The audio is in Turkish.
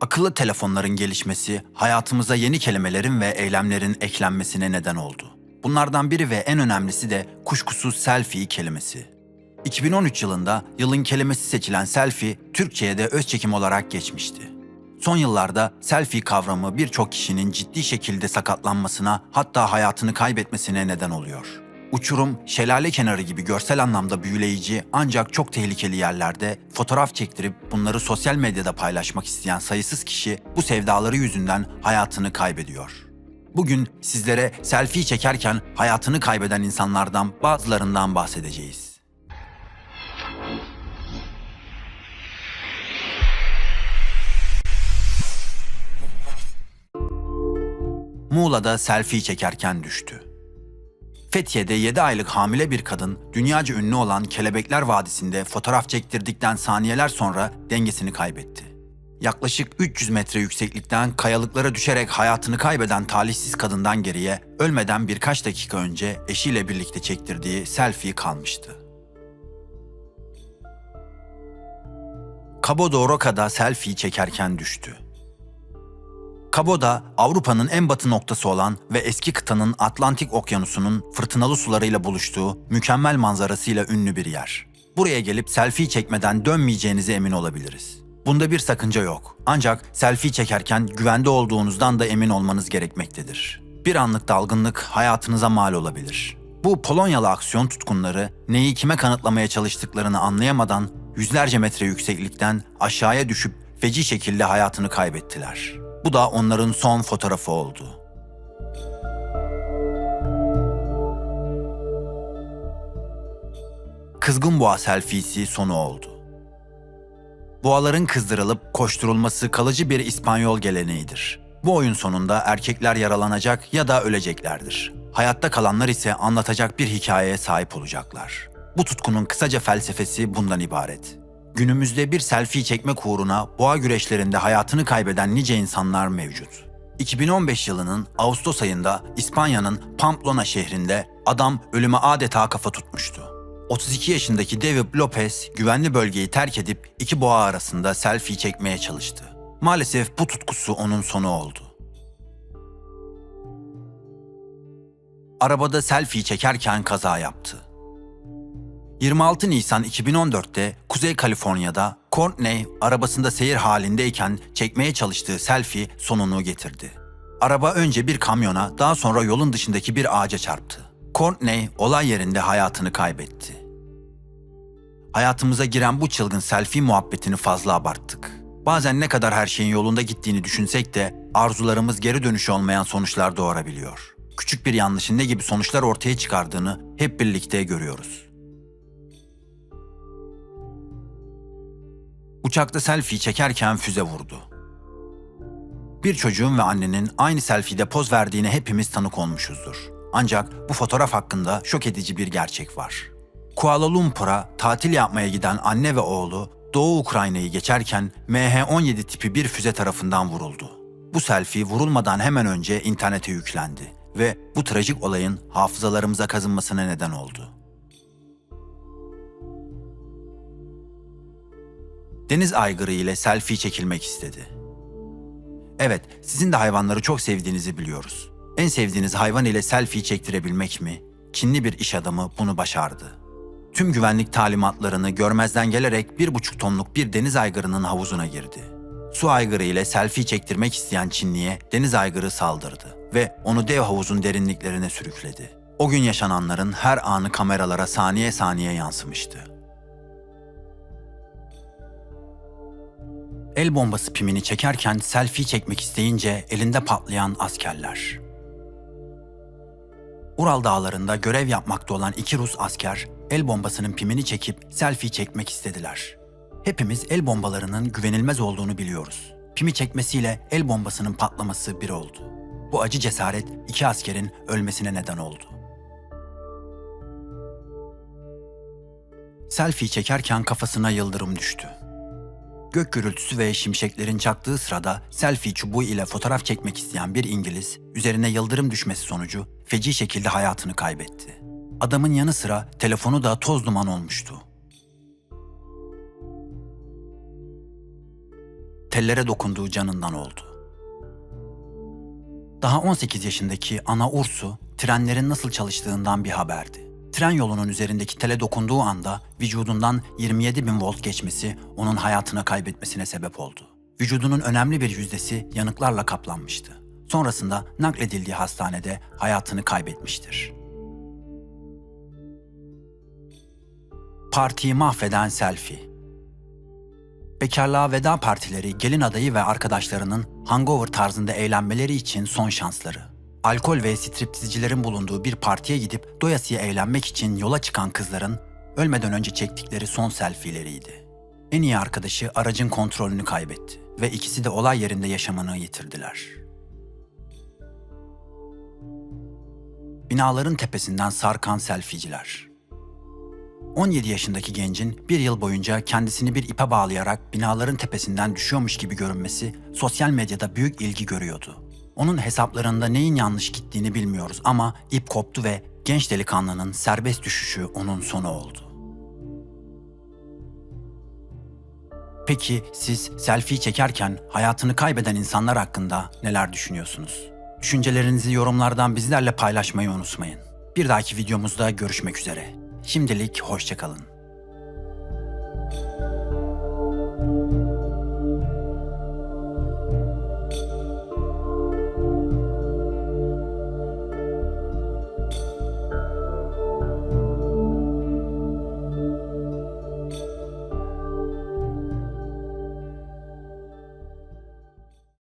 Akıllı telefonların gelişmesi hayatımıza yeni kelimelerin ve eylemlerin eklenmesine neden oldu. Bunlardan biri ve en önemlisi de kuşkusuz selfie kelimesi. 2013 yılında yılın kelimesi seçilen selfie Türkçe'ye de öz çekim olarak geçmişti. Son yıllarda selfie kavramı birçok kişinin ciddi şekilde sakatlanmasına hatta hayatını kaybetmesine neden oluyor. Uçurum, şelale kenarı gibi görsel anlamda büyüleyici ancak çok tehlikeli yerlerde fotoğraf çektirip bunları sosyal medyada paylaşmak isteyen sayısız kişi bu sevdaları yüzünden hayatını kaybediyor. Bugün sizlere selfie çekerken hayatını kaybeden insanlardan bazılarından bahsedeceğiz. Muğla'da selfie çekerken düştü. Fethiye'de 7 aylık hamile bir kadın dünyaca ünlü olan Kelebekler Vadisi'nde fotoğraf çektirdikten saniyeler sonra dengesini kaybetti. Yaklaşık 300 metre yükseklikten kayalıklara düşerek hayatını kaybeden talihsiz kadından geriye ölmeden birkaç dakika önce eşiyle birlikte çektirdiği selfie kalmıştı. Cabo de Roca'da selfie çekerken düştü. Kabo'da Avrupa'nın en batı noktası olan ve eski kıtanın Atlantik Okyanusu'nun fırtınalı sularıyla buluştuğu mükemmel manzarasıyla ünlü bir yer. Buraya gelip selfie çekmeden dönmeyeceğinize emin olabiliriz. Bunda bir sakınca yok. Ancak selfie çekerken güvende olduğunuzdan da emin olmanız gerekmektedir. Bir anlık dalgınlık hayatınıza mal olabilir. Bu Polonyalı aksiyon tutkunları neyi kime kanıtlamaya çalıştıklarını anlayamadan yüzlerce metre yükseklikten aşağıya düşüp feci şekilde hayatını kaybettiler. Bu da onların son fotoğrafı oldu. Kızgın boğa selfiesi sonu oldu. Boğaların kızdırılıp koşturulması kalıcı bir İspanyol geleneğidir. Bu oyun sonunda erkekler yaralanacak ya da öleceklerdir. Hayatta kalanlar ise anlatacak bir hikayeye sahip olacaklar. Bu tutkunun kısaca felsefesi bundan ibaret. Günümüzde bir selfie çekmek uğruna boğa güreşlerinde hayatını kaybeden nice insanlar mevcut. 2015 yılının Ağustos ayında İspanya'nın Pamplona şehrinde adam ölüme adeta kafa tutmuştu. 32 yaşındaki David Lopez güvenli bölgeyi terk edip iki boğa arasında selfie çekmeye çalıştı. Maalesef bu tutkusu onun sonu oldu. Arabada selfie çekerken kaza yaptı. 26 Nisan 2014'te Kuzey Kaliforniya'da Courtney arabasında seyir halindeyken çekmeye çalıştığı selfie sonunu getirdi. Araba önce bir kamyona daha sonra yolun dışındaki bir ağaca çarptı. Courtney olay yerinde hayatını kaybetti. Hayatımıza giren bu çılgın selfie muhabbetini fazla abarttık. Bazen ne kadar her şeyin yolunda gittiğini düşünsek de arzularımız geri dönüşü olmayan sonuçlar doğurabiliyor. Küçük bir yanlışın ne gibi sonuçlar ortaya çıkardığını hep birlikte görüyoruz. Uçakta selfie çekerken füze vurdu. Bir çocuğun ve annenin aynı selfie'de poz verdiğine hepimiz tanık olmuşuzdur. Ancak bu fotoğraf hakkında şok edici bir gerçek var. Kuala Lumpur'a tatil yapmaya giden anne ve oğlu Doğu Ukrayna'yı geçerken MH-17 tipi bir füze tarafından vuruldu. Bu selfie vurulmadan hemen önce internete yüklendi ve bu trajik olayın hafızalarımıza kazınmasına neden oldu. Deniz aygırı ile selfie çekilmek istedi. Evet, sizin de hayvanları çok sevdiğinizi biliyoruz. En sevdiğiniz hayvan ile selfie çektirebilmek mi? Çinli bir iş adamı bunu başardı. Tüm güvenlik talimatlarını görmezden gelerek bir buçuk tonluk bir deniz aygırının havuzuna girdi. Su aygırı ile selfie çektirmek isteyen Çinliye deniz aygırı saldırdı ve onu dev havuzun derinliklerine sürükledi. O gün yaşananların her anı kameralara saniye saniye yansımıştı. El bombası pimini çekerken selfie çekmek isteyince elinde patlayan askerler. Ural dağlarında görev yapmakta olan iki Rus asker el bombasının pimini çekip selfie çekmek istediler. Hepimiz el bombalarının güvenilmez olduğunu biliyoruz. Pimi çekmesiyle el bombasının patlaması bir oldu. Bu acı cesaret iki askerin ölmesine neden oldu. Selfie çekerken kafasına yıldırım düştü. Gök gürültüsü ve şimşeklerin çaktığı sırada selfie çubuğu ile fotoğraf çekmek isteyen bir İngiliz, üzerine yıldırım düşmesi sonucu feci şekilde hayatını kaybetti. Adamın yanı sıra telefonu da toz duman olmuştu. tellere dokunduğu canından oldu. Daha 18 yaşındaki Ana Ursu, trenlerin nasıl çalıştığından bir haberdi. Tren yolunun üzerindeki tele dokunduğu anda vücudundan 27 bin volt geçmesi onun hayatını kaybetmesine sebep oldu. Vücudunun önemli bir yüzdesi yanıklarla kaplanmıştı. Sonrasında nakledildiği hastanede hayatını kaybetmiştir. Partiyi mahveden selfie. Bekarlığa veda partileri gelin adayı ve arkadaşlarının hangover tarzında eğlenmeleri için son şansları. Alkol ve striptizcilerin bulunduğu bir partiye gidip doyasıya eğlenmek için yola çıkan kızların ölmeden önce çektikleri son selfie'leriydi. En iyi arkadaşı aracın kontrolünü kaybetti ve ikisi de olay yerinde yaşamını yitirdiler. Binaların tepesinden sarkan selfieciler. 17 yaşındaki gencin bir yıl boyunca kendisini bir ipe bağlayarak binaların tepesinden düşüyormuş gibi görünmesi sosyal medyada büyük ilgi görüyordu. Onun hesaplarında neyin yanlış gittiğini bilmiyoruz ama ip koptu ve genç delikanlının serbest düşüşü onun sonu oldu. Peki siz selfie çekerken hayatını kaybeden insanlar hakkında neler düşünüyorsunuz? Düşüncelerinizi yorumlardan bizlerle paylaşmayı unutmayın. Bir dahaki videomuzda görüşmek üzere. Şimdilik hoşçakalın.